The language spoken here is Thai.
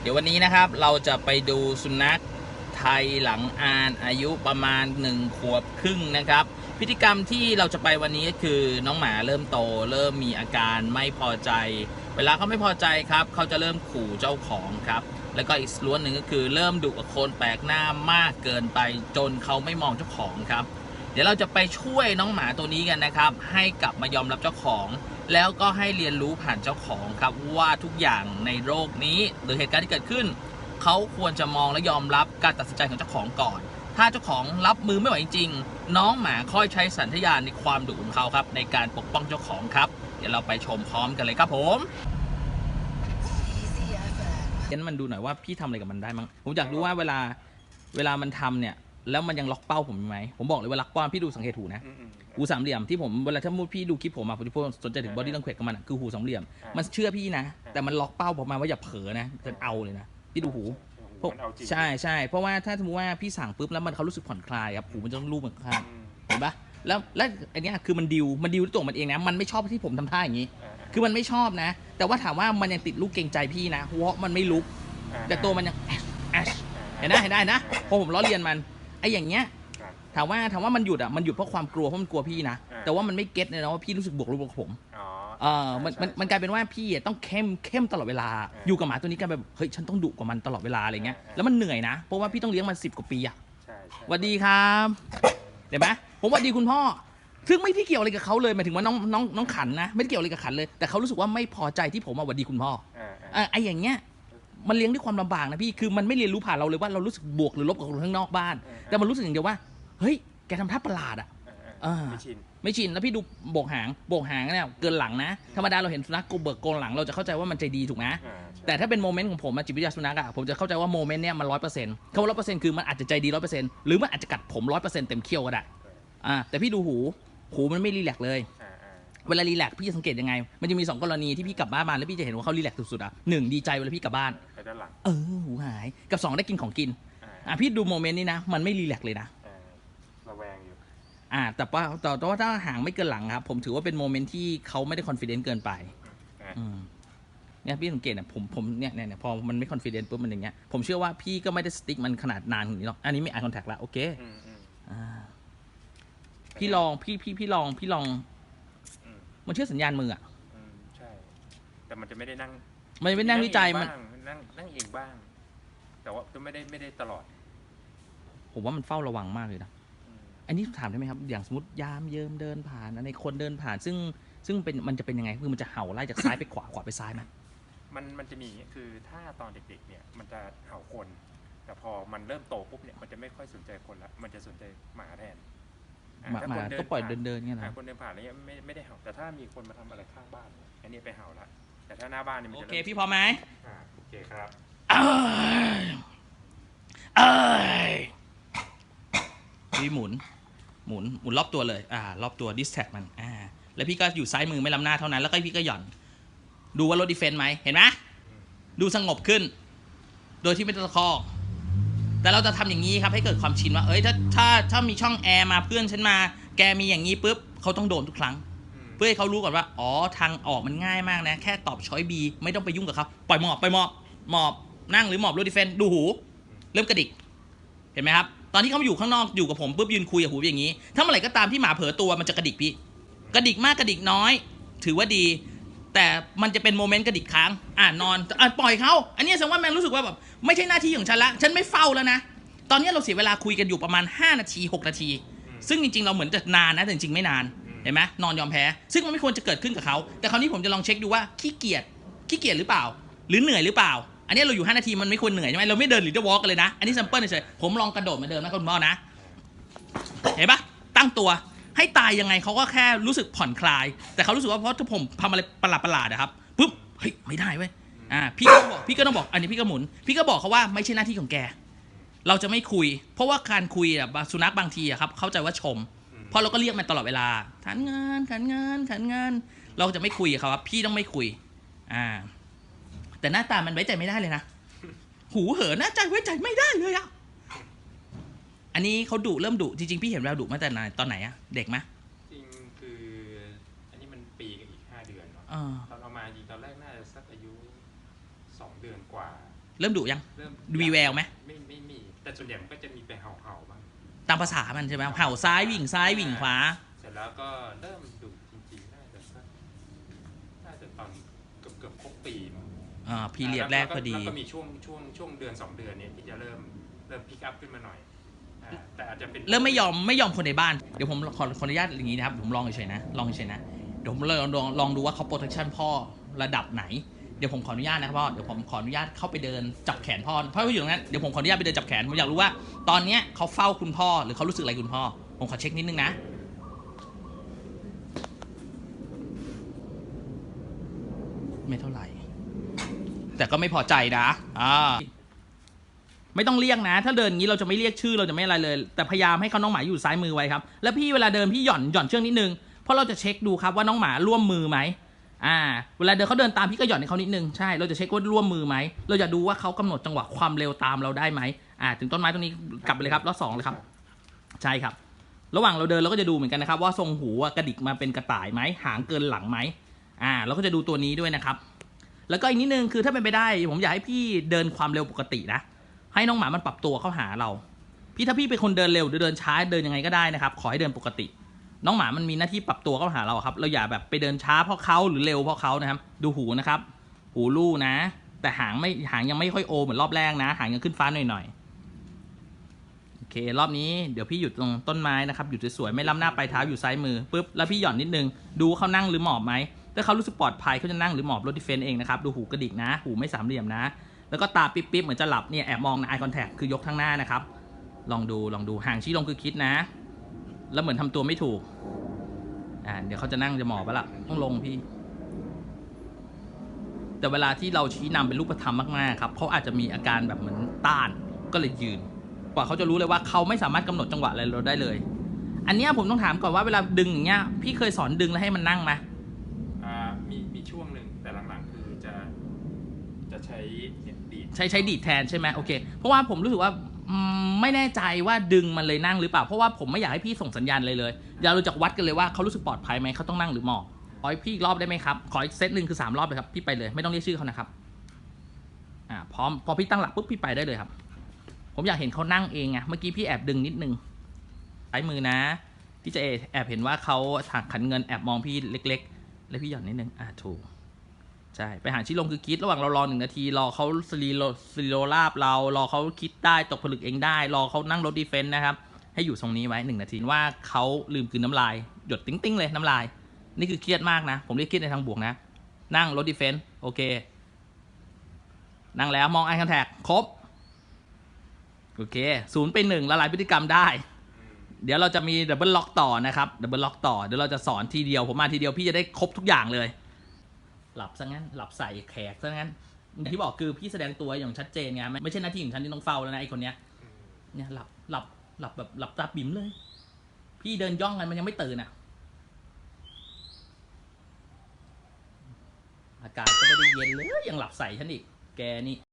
เดี๋ยววันนี้นะครับเราจะไปดูสุนัขไทยหลังอานอายุประมาณ 1 ขวบครึ่งนะครับ พฤติกรรมที่เราจะไปวันนี้ก็คือน้องหมาเริ่มโต เริ่มมีอาการไม่พอใจ เวลาเขาไม่พอใจครับเขาจะเริ่มขู่เจ้าของครับ แล้วก็อีกล้วนหนึ่งก็คือเริ่มดุกับคนแปลกหน้ามากเกินไปจนเขาไม่มองเจ้าของครับ เดี๋ยวเราจะไปช่วยน้องหมาตัวนี้กันนะครับ ให้กลับมายอมรับเจ้าของ แล้วก็ให้เรียนรู้ผ่านเจ้าของครับว่าทุกอย่างในโลกนี้ หรือเหตุการณ์ที่เกิดขึ้น เขาควรจะมองและยอมรับการตัดสินใจของเจ้าของก่อน ถ้าเจ้าของรับมือไม่ไหวจริงๆน้องหมาค่อยใช้สัญชาตญาณในความดุของเขาครับ ในการปกป้องเจ้าของครับ เดี๋ยวเราไปชมพร้อมกันเลยครับผมงั้นมันดูหน่อยว่าพี่ทำอะไรกับมันได้มั้งผมอยากรู้ว่าเวลาเวลามันทำเนี่ย แล้วมันยังล็อกเป้าผมอยู่ไหมผมบอกเลยว่าล็อกเป้าพี่ดูสังเกตหูนะอืมอืม หูสามเหลี่ยมที่ผมเวลาถ้ามูดพี่ดูคลิปผมมาผมจะพูดสนใจถึงบอดี้ลังเควกกับมันอะคือหูสามเหลี่ยมอ่ามัมันเชื่อพี่นะอ่าแต่มันล็อกเป้าผมมาว่าอย่าเผลอนะจะเอาเลยนะพี่ดูหูหูมันเอาจริงใช่ใช่เพราะว่าถ้าสมมติว่าพี่สั่งปุ๊บแล้วมันเขารู้สึกผ่อนคลายครับหูมันจะต้องรูปเหมือนข้างอืมเห็นปะแล้วแล้วอันเนี้ยคือมันดิวมันดิวด้วยตัวมันเองนะมันไม่ชอบที่ผมทำท่าอย่างนี้อ่าคือมันไม่ชอบนะ แต่ว่าถามว่ามันยังติดลูกเกรงใจพี่นะเพราะมันไม่ลุก อ่าแต่ตัวมันยังแอชแอชอ่า เห็นนะเห็นได้นะพอผมล้อเลียนมัน ไอ้อย่างเงี้ยครับถามว่าถามว่ามันหยุดอะมันหยุดเพราะความกลัวเพราะมันกลัวพี่นะอ่า แต่ว่ามันไม่เก็ตเลยนะว่าพี่รู้สึกบวกลบกับผมอ๋อ เออมันมันมันกลายเป็นว่าพี่อะต้องเข้มเข้มตลอดเวลา อ่าอยู่กับหมาตัวนี้กันแบบเฮ้ยฉันต้องดุกว่ามันตลอดเวลาอะไรเงี้ยอ่า แล้วมันเหนื่อยนะเพราะว่าพี่ต้องเลี้ยงมันสิบกว่าปีอะใช่ใช่สวัสดีครับเห็นไหมผมสวัสดีคุณพ่อ ซึ่งไม่ได้เกี่ยวอะไรกับเขาเลยหมายถึงว่าน้องน้องน้องขันนะ ไม่ได้เกี่ยวอะไรกับขันเลย แต่เขารู้สึกว่าไม่พอใจที่ผมมาสวัสดีคุณพ่ออ่าเออไอ้อย่างเงี้ย มันเลี้ยงด้วยความลำบากนะพี่คือมันไม่เรียนรู้ผ่านเราเลยว่าเรารู้สึกบวกหรือลบกับคนข้างนอกบ้าน แต่มันรู้สึกอย่างเดียวว่าเฮ้ยแกทำท่าประหลาดอะอ่าอ่าไม่ชินไม่ชินแล้วพี่ดูโบกหางโบกหางเนี่ยเกินหลังนะ ธรรมดาเราเห็นสุนัขกูเบิกโกนหลังเราจะเข้าใจว่ามันใจดีถูกไหมอ่าใช่แต่ถ้าเป็นโมเมนต์ของผมอะจิตวิทยาสุนัขอะผมจะเข้าใจว่าโมเมนต์เนี่ยมันร้อยเปอร์เซ็นต์คำว่าร้อยเปอร์เซ็นต์คือมันอาจจะใจดีร้อยเปอร์เซ็นต์หรือมันอาจจะกัดผมร้อยเปอร์เซ็นต์เต็มเขี้ยวก็ได้อ่าแต่พี่ดูหูหูมันไม่รีแลกซ์เลยอ่าอ่า เวลารีแลกซ์พี่จะสังเกตยังไง มันจะมีสองกรณีที่พี่กลับบ้านมาแล้วพี่จะเห็นว่าเขารีแลกซ์สุดๆอะหนึ่งดีใจเวลาพี่กลับบ้าน ไปด้านหลังเออหูหายกับสองได้กินของกินอ่าอะพี่ดูโมเมนต์นี้นะ มันไม่รีแลกซ์เลยนะอ่าระแวงอยู่ อ่า แต่ว่าแต่แต่ว่าถ้าห่างไม่เกินหลังครับ ผมถือว่าเป็นโมเมนต์ที่เขาไม่ได้คอนฟ idence เกินไปอ่า อืมเนี่ยพี่สังเกตเนี่ยผมผมเนี่ยเนี่ยเนี่ยพอมันไม่คอนฟ idence ปุ๊บมันอย่างเงี้ยผมเชื่อว่าพี่ก็ไม่ได้สติ๊กมันขนาดนานอย่างนี้หรอกอันนี้ไม่ eye contact ละโอเคอืมอืมอ่าพี่ลองพี่พี่พี่ลองพี่ลองอื มมันเชื่อสัญญาณมืออะอืมใช่ แต่มันจะไม่ได้นั่งมันไม่นั่งวิจัยมัน บ้างนั่งนั่งเองบ้าง แต่ว่าก็ไม่ได้ไม่ได้ตลอดผมว่ามันเฝ้าระวังมากเลยนะ อืมอันนี้ถามได้ไหมครับ อย่างสมมติยามเยิมเดินผ่านในคนเดินผ่าน ซึ่งซึ่งเป็นมันจะเป็นยังไงคือมันจะเห่าไล่จากซ้ายไปขวาขวาไปซ้ายไหมมันมันจะมีอย่างเงี้ยคือถ้าตอนเด็กๆ เนี่ยมันจะเห่าคน แต่พอมันเริ่มโตปุ๊บเนี่ยมันจะไม่ค่อยสนใจคนละมันจะสนใจหมาแทนอ่ หมาถ้หมาคนเดินก็ปล่อยผ่เดินเดินๆเงี้ยอ่านะคนเดินผ่านอะไรเงี้ยไม่ไม่ได้เห่าแต่ถ้ามีคนมาทำอะไรข้างบ้านเนี่ยอันนี้ไปเห่าละแต่ถ้าหน้าบ้านเนี่ยมันโอจะเคริ่มพี่พร้อมไหมอ่าโอเคครับเอ้ยเอ้ยพี่หมุน หมุนหมุนรอบตัวเลยอ่ารอบตัวดิสแท็กมันอ่าแล้วพี่ก็อยู่ซ้ายมือไม่ล้ำหน้าเท่านั้นแล้วก็พี่ก็หย่อน ดูว่ารถดีเฟนต์ไหมเห็นไหมดูสงบขึ้น โดยที่ไม่ต้องตะคอก แต่เราจะทำอย่างนี้ครับให้เกิดความชินว่า เอ้ยถ้าถ้าถ้ามีช่องแอร์มาเพื่อนฉันมา แกมีอย่างนี้ปุ๊บเขาต้องโดนทุกครั้งอืมเพื่อให้เขารู้ก่อนว่า อ๋อทางออกมันง่ายมากนะ แค่ตอบช้อยบีไม่ต้องไปยุ่งกับเขาปล่อยหมอบปล่อยหมอบหมอบนั่งหรือหมอบรูดิเฟนดูหู เริ่มกระดิก เห็นไหมครับ ตอนที่เขามาอยู่ข้างนอกอยู่กับผมปุ๊บยืนคุยกับหูอย่างนี้ ถ้าเมื่อไหร่ก็ตามที่หมาเผลอตัวมันจะกระดิกพี่ กระดิกมากกระดิกน้อย ถือว่าดี แต่มันจะเป็นโมเมนต์กระดิกค้าง อ่านอนอะปล่อยเขาอันนี้แสดงว่าแมนรู้สึกว่าแบบไม่ใช่หน้าที่ของฉันละ ฉันไม่เฝ้าแล้วนะ ตอนนี้เราเสียเวลาคุยกันอยู่ประมาณ 5 นาที 6 นาที ซึ่งจริง ๆ เราเหมือนจะนานนะแต่จริงๆไม่นานเห็นไหมนอนยอมแพ้ ซึ่งมันไม่ควรจะเกิดขึ้นกับเขา แต่คราวนี้ผมจะลองเช็คดูว่าขี้เกียจขี้เกียจหรือเปล่า หรือเหนื่อยหรือเปล่า อันนี้เราอยู่ 5 นาทีมันไม่ควรเหนื่อยใช่ไหมเราไม่เดินหรือจะวอล์กกันเลยนะ อันนี้ซัมเปิลเฉยๆผมลองกระโดดเหมือนเดิมนะคุณพ่อนะ เห็นปะตั้งตัว ให้ตายยังไงเขาก็แค่รู้สึกผ่อนคลาย แต่เขารู้สึกว่าเพราะถ้าผมทำอะไรประหลาดประหลาดๆนะครับปุ๊บเฮ้ยไม่ได้เว้ยอ่าพี่ก็บอกพี่ก็ต้องบอกอันนี้พี่ก็หมุน พี่ก็บอกเขาว่าไม่ใช่หน้าที่ของแก เราจะไม่คุย เพราะว่าการคุยอะสุนัขบางทีอะครับเข้าใจว่าชม เพราะเราก็เรียกมันตลอดเวลาขันงานขันงานขันงาน เราจะไม่คุยกับเขาครับพี่ต้องไม่คุยอ่าแต่หน้าตามันไว้ใจไม่ได้เลยนะ หูเหินหน้าใจไว้ใจไม่ได้เลยอะ นนี้เขาดุเริ่มดุจริงๆ พี่เห็นเราดุมาแต่ไหนตอนไหนอะเด็กไหมจริงคือ อันนี้มันปีกับอีกห้าเดือนเนาะเออตอนเอามาจริงตอนแรกน่าจะสักอายุสองเดือนกว่า เริ่มดุยังเริ่มมีแววไหมไม่ไม่มี แต่ส่วนใหญ่มันก็จะมีไปเห่าเห่าๆบ้างตามภาษามันใช่ไหมเห่าซ้ายวิ่งซ้ายวิ่งขวา เสร็จแล้วก็เริ่มดุจริงๆน่าจะสักน่าจะตอนเกือบเกือบครบปีมั้งอ่าพีเรียดแรกพอดี แล้วก็มีช่วงช่วงช่วงเดือนสองเดือนเนี่ยที่จะเริ่มเริ่มพิกอัพขึ้นมาหน่อยอ่าแต่อาจจะ เริ่มไม่ยอมไม่ยอมคนในบ้าน เดี๋ยวผมขอขออนุญาตอย่างนี้นะครับ ผมลองเฉยๆนะ ลองเฉยๆนะ เดี๋ยวผมลองลองลองดูว่าเขา protection พ่อระดับไหน เดี๋ยวผมขออนุญาตนะครับพ่อ เดี๋ยวผมขออนุญาตเข้าไปเดินจับแขนพ่อ พ่ออยู่ตรงนั้น เดี๋ยวผมขออนุญาตไปเดินจับแขน ผมอยากรู้ว่า ตอนเนี้ยเขาเฝ้าคุณพ่อหรือเขารู้สึกอะไรคุณพ่อ ผมขอเช็คนิดนึงนะไม่เท่าไหร่ แต่ก็ไม่พอใจนะ อ่า ไม่ต้องเรียกนะ ถ้าเดินอย่างนี้เราจะไม่เรียกชื่อเราจะไม่อะไรเลย แต่พยายามให้เขาน้องหมาอยู่ซ้ายมือไว้ครับ แล้วพี่เวลาเดินพี่หย่อนหย่อนเชือกนิดนึง เพราะเราจะเช็คดูครับว่าน้องหมาร่วมมือไหมอ่า เวลาเดินเขาเดินตามพี่ก็หย่อนให้เขานิดนึง ใช่ เราจะเช็คว่าร่วมมือไหม เราจะดูว่าเขากำหนดจังหวะความเร็วตามเราได้ไหมอ่า ถึงต้นไม้ตรงนี้กลับไปเลยครับรอบสองเลยครับ ใช่ครับ ระหว่างเราเดินเราก็จะดูเหมือนกันนะครับ ว่าทรงหูกระดิกมาเป็นกระต่ายไหม หางเกินหลังไหมอ่า เราก็จะดูตัวนี้ด้วยนะครับ แล้วก็อีกนิดนึงคือถ้าเป็นไปได้ ผมอยากให้พี่เดินความเร็วปกตินะ ให้น้องหมามันปรับตัวเข้าหาเรา พี่ถ้าพี่เป็นคนเดินเร็วหรือเดินช้าเดินยังไงก็ได้นะครับ ขอให้เดินปกติ น้องหมามันมีหน้าที่ปรับตัวเข้าหาเราครับ เราอย่าแบบไปเดินช้าเพราะเขาหรือเร็วเพราะเขานะครับ ดูหูนะครับ หูลู่นะ แต่หางไม่หางยังไม่ค่อยโอเหมือนรอบแรกนะ หางยังขึ้นฟ้าหน่อยๆโอเค รอบนี้เดี๋ยวพี่หยุดตรงต้นไม้นะครับหยุดสวยๆไม่ล้ำหน้าปลายเท้าอยู่ซ้ายมือปุ๊บแล้วพี่หย่อนนิดนึงดูเขานั่งหรือหมอบไหมถ้าเขารู้สึกปลอดภัยเขาจะนั่งหรือหมอบรถดิเฟนเองนะครับดูหูกระดิกนะ หูไม่สามเหลี่ยมนะ แล้วก็ตาปิ๊บๆเหมือนจะหลับเนี่ยแอบมองนะ eye contact คือยกทั้งหน้านะครับ ลองดูลองดูห่างชี้ลงคือคิดนะ แล้วเหมือนทำตัวไม่ถูกอ่าเดี๋ยวเขาจะนั่งจะหมอบไปละต้องลงพี่ แต่เวลาที่เราชี้นำเป็นรูปธรรมมากๆครับเขาอาจจะมีอาการแบบเหมือนต้านก็เลยยืนกว่าเขาจะรู้เลยว่าเขาไม่สามารถกำหนดจังหวะอะไรเราได้เลย อันนี้ผมต้องถามก่อนว่าเวลาดึงอย่างเงี้ยพี่เคยสอนดึงแล้วให้มันนั่งไหมอ่ามีมีช่วงหนึ่งแต่หลังๆคือจะ จะใช้เนี่ยดีดใช้ใช้ดีดแทนใช่ไหมโอเคเพราะว่าผมรู้สึกว่าอืมไม่แน่ใจว่าดึงมันเลยนั่งหรือเปล่า เพราะว่าผมไม่อยากให้พี่ส่งสัญญาณเลยเลยเดี๋ยวเราจะวัดกันเลยว่าเขารู้สึกปลอดภัยไหมเขาต้องนั่งหรือหมอบขออีกพี่อีกรอบได้ไหมครับขออีกเซตหนึ่งคือสามรอบเลยครับพี่ไปเลยไม่ต้องเรียกชื่อเขานะครับอ่าพร้อมพอพี่ตั้งหลักปุ๊บพี่ไปได้เลยครับ ผมอยากเห็นเขานั่งเองไงเมื่อกี้พี่แอบดึงนิดนึงซ้ายมือนะพี่จะแอบเห็นว่าเขาถากขันเงินแอบมองพี่เล็ก ๆ แล้วพี่หย่อนนิดนึงอ่าถูก ใช่ ไปหาชิลงคือคิดระหว่างเรารอหนึ่งนาที รอเขาสรีโลสรีโลลาบเรา รอเขาคิดได้ตกผลึกเองได้ รอเขานั่งรถดีเฟนต์นะครับ ให้อยู่ตรงนี้ไว้หนึ่งนาทีว่าเขาลืมกลืนน้ำลาย หยดติ้งๆเลยน้ำลาย นี่คือเครียดมากนะ ผมเรียกเครียดในทางบวกนะ นั่งรถดีเฟนต์โอเค นั่งแล้วมองไอคอนแทคครบ โอเคศูนย์ไปหนึ่งละลายพฤติกรรมได้เดี๋ยวเราจะมีดับเบิลล็อกต่อนะครับดับเบิลล็อกต่อเดี๋ยวเราจะสอนทีเดียวผมมาทีเดียวพี่จะได้ครบทุกอย่างเลย หลับซะงั้น หลับใส่แขกซะงั้นอย่างที่บอกคือพี่แสดงตัวอย่างชัดเจนไงไม่ใช่หน้าที่ของฉันที่ต้องเฝ้าแล้วนะไอคนเนี้ยเนี่ยหลับหลับหลับแบบหลับตาบิ่มเลย พี่เดินย่องกันมันยังไม่ตื่นอะ อากาศก็ไม่ได้เย็นเลยยังหลับใส่ฉันอีก แกนี่